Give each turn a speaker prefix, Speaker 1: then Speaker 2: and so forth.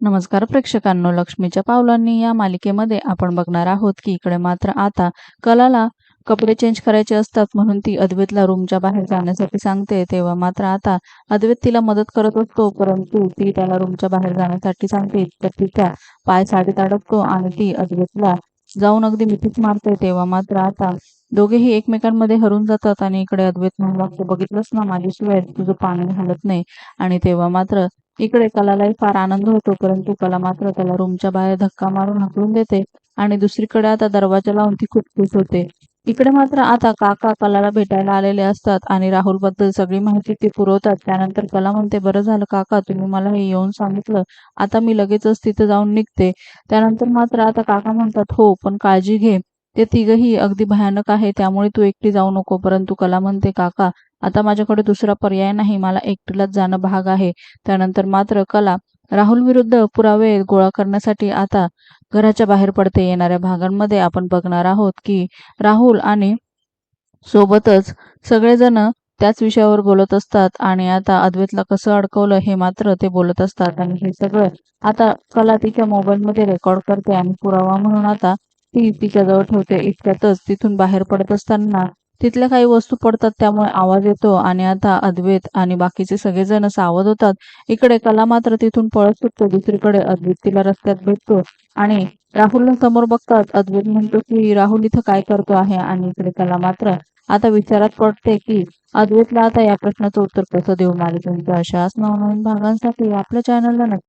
Speaker 1: नमस्कार प्रेक्षकांनो लक्ष्मीच्या पावलांनी या मालिकेमध्ये आपण बघणार आहोत की इकडे मात्र आता कलाला कपडे चेंज करायचे असतात म्हणून ती अद्वैतला रूमच्या बाहेर जाण्यासाठी सांगते. तेव्हा मात्र आता अद्वैत तिला मदत करत असतो परंतु ती त्याला रूमच्या बाहेर जाण्यासाठी सांगते. तर तिच्या पाय साडीत अडकतो आणि ती अद्वैतला जाऊन अगदी मिठीच मारते. तेव्हा मात्र आता दोघेही एकमेकांमध्ये हरून जातात आणि इकडे अद्वैत म्हणू लागतो बघितलंच ना? माझ्याशिवाय तुझं पाणी घालत नाही. आणि तेव्हा मात्र इकडे कलालाही फार आनंद होतो परंतु कला मात्र त्याला रूमच्या बाहेर धक्का मारून हकलून देते आणि दुसरीकडे आता दरवाजा लावून ती खूप खुश होते. इकडे मात्र आता काका कलाला भेटायला आलेले असतात आणि राहुलबद्दल सगळी माहिती ते पुरवतात. त्यानंतर कला म्हणते बरं झालं काका तुम्ही मला हे येऊन सांगितलं. आता मी लगेचच तिथे जाऊन निघते. त्यानंतर मात्र आता काका म्हणतात हो पण काळजी घे. ते तिघही अगदी भयानक आहे त्यामुळे तू एकटी जाऊ नको. परंतु कला म्हणते काका आता माझ्याकडे दुसरा पर्याय नाही मला एकटीलाच जाणं भाग आहे. त्यानंतर मात्र कला राहुल विरुद्ध पुरावे गोळा करण्यासाठी आता घराच्या बाहेर पडते. येणाऱ्या भागांमध्ये आपण बघणार आहोत की राहुल आणि सोबतच सगळेजण त्याच विषयावर बोलत असतात आणि आता अद्वैतला कसं अडकवलं हे मात्र ते बोलत असतात. आणि हे सगळं आता कला तिच्या मोबाईलमध्ये रेकॉर्ड करते आणि पुरावा म्हणून आता ती तिच्याजवळ ठेवते. इतक्यातच तिथून बाहेर पडत असताना तिथल्या काही वस्तू पडतात त्यामुळे आवाज येतो आणि आता अद्वैत आणि बाकीचे सगळेजण सावध होतात. इकडे कला मात्र तिथून पळत सुटतो दुसरीकडे अद्वैत तिला रस्त्यात भेटतो आणि राहुलला समोर बघतात अद्वैत म्हणतो की राहुल इथं काय करतो आहे? आणि इकडे कला मात्र आता विचारात पडते की अद्वैतला आता या प्रश्नाचं उत्तर कसं देऊ? मालिकेच्या अशा नवनवीन भागांसाठी आपल्या चॅनलला नक्की